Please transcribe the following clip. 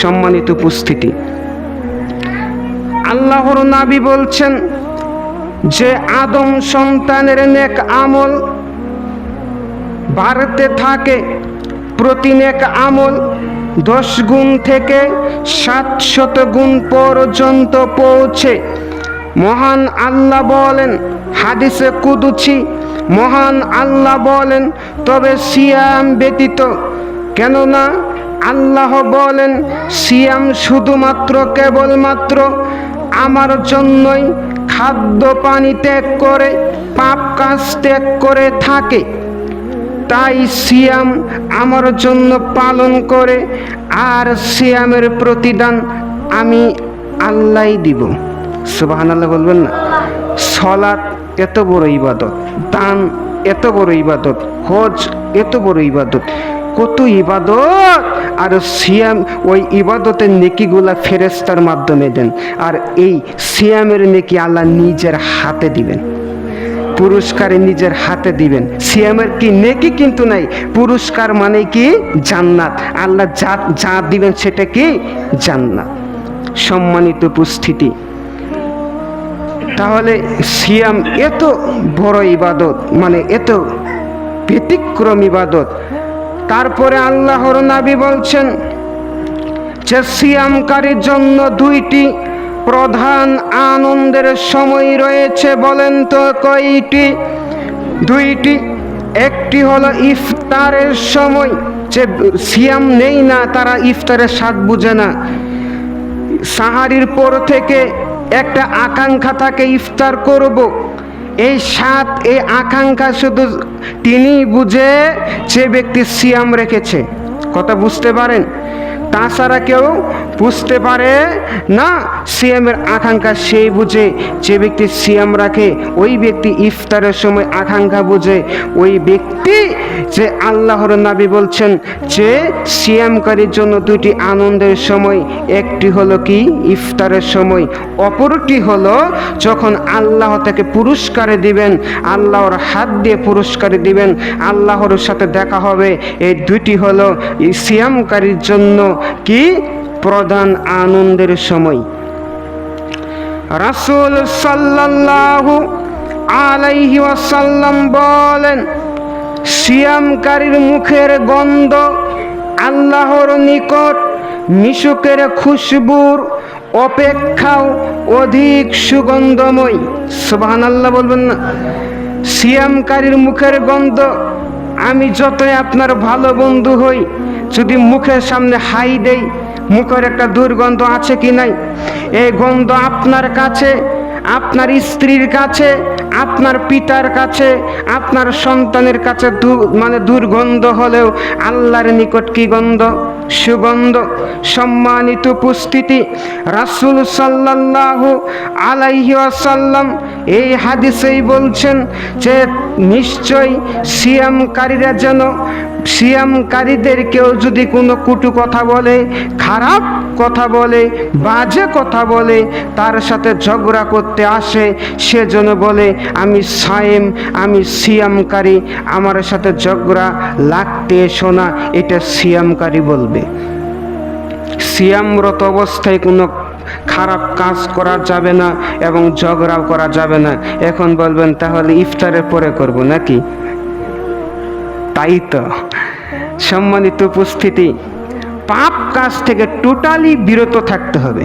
সম্মানিত উপস্থিতি। আল্লাহর নাবি বলছেন যে, আদম সন্তানের নেক আমল বাড়তে থাকে। প্রতি নেক আমল দশ গুণ থেকে সাতশত গুণ পর্যন্ত পৌঁছে। মহান আল্লাহ বলেন, হাদিসে কুদুছি মহান আল্লাহ বলেন, তবে সিয়াম ব্যতীত। কেননা আল্লাহ বলেন, সিয়াম শুধুমাত্র কেবলমাত্র আমার জন্যই খাদ্য পানি ত্যাগ করে, পাপ কাজ ত্যাগ করে থাকে। তাই সিয়াম আমার জন্য পালন করে, আর সিয়ামের প্রতিদান আমি আল্লাহই দিব। সুবাহান আল্লাহ বলবেন না। সলাৎ এত বড় ইবাদত, দান এত বড় ইবাদত, হজ এত বড় ইবাদত। কত ইবাদত, আর সিয়াম, ওই ইবাদতের নেকিগুলা ফেরেস্তার মাধ্যমে দেন। আর এই সিয়ামের নেকি আল্লাহ নিজের হাতে দিবেন। পুরস্কারে নিজের হাতে দিবেন। সিয়ামের কি নেকি কিন্তু নাই। পুরস্কার মানে কি? জান্নাত। আল্লাহ যা যা দিবেন সেটা কি? জান্নাত। সম্মানিত উপস্থিতি। তাহলে সিয়াম এত বড় ইবাদত মানে এত ব্যতিক্রম ইবাদত তারপরে আল্লাহর নাবি বলছেন যে সিয়ামকারীর জন্য দুইটি প্রধান আনন্দের সময় রয়েছে বলেন তো কয়টি? দুইটি। একটি হলো ইফতারের সময়, যে সিয়াম নেই না, তারা ইফতারের স্বাদ বুঝে না। সাহারির পর থেকে একটা আকাঙ্ক্ষা থাকে, ইফতার করব। এই সাত, এই আকাঙ্ক্ষা শুধু তিনি বুঝে যে ব্যক্তি সিয়াম রেখেছে। কথা বুঝতে পারেন? তাছাড়া কেউ বুঝতে পারে? না সিয়ামের আকাঙ্ক্ষা সেই বুঝে। যে ব্যক্তি সিয়াম রাখে, ওই ব্যক্তি ইফতারের সময় আকাঙ্ক্ষা বুঝে। ওই ব্যক্তি যে আল্লাহর নাবি বলছেন যে সিয়ামকারীর জন্য দুটি আনন্দের সময়। একটি হলো কি? ইফতারের সময়। অপরটি হলো, যখন আল্লাহ তাকে পুরস্কারে দিবেন, আল্লাহর হাত দিয়ে পুরস্কারে দিবেন, আল্লাহর সাথে দেখা হবে। এই দুটি হলো সিয়ামকারীর জন্য কি? প্রধান আনন্দের সময়। রাসূল সাল্লাল্লাহু আলাইহি ওয়াসাল্লাম বলেন, সিয়ামকারীর মুখের গন্ধ আল্লাহর নিকট, মিশুকের খুশবুর অপেক্ষাও অধিক সুগন্ধময়। সুবহানাল্লাহ বলবেন না। সিয়ামকারীর মুখের গন্ধ, আমি যতই আপনার ভালো বন্ধু হই, যদি মুখের সামনে হাই দেই মুখের একটা দুর্গন্ধ আছে কি নাই? এই গন্ধ আপনার কাছে, আপনার স্ত্রীর কাছে, আপনার পিতার কাছে, আপনার সন্তানের কাছে মানে দুর্গন্ধ হলেও আল্লাহর নিকট কি গন্ধ? সুগন্ধ। সম্মানিত উপস্থিতি, রাসূল সাল্লাল্লাহু আলাইহি ওয়াসাল্লাম এই হাদিসেই বলছেন যে নিশ্চয় সিয়ামকারীরা যেন সিয়ামকারীদের কেউ যদি কোনো কুটু কথা বলে, খারাপ কথা বলে, বাজে কথা বলে, তার সাথে ঝগড়া করতে আসে, সে যেন বলে, আমি সায়েম, আমি সিয়ামকারী, আমার সাথে ঝগড়া লাগতে এসো না। এটা সিয়ামকারী বলবে। সিয়ামরত অবস্থায় কোনো খারাপ কাজ করা যাবে না এবং ঝগড়াও করা যাবে না। এখন বলবেন, তাহলে ইফতারের পরে করব নাকি? তাই তো। সম্মানিত উপস্থিতি। পাপ কাজ থেকে টোটালি বিরত থাকতে হবে।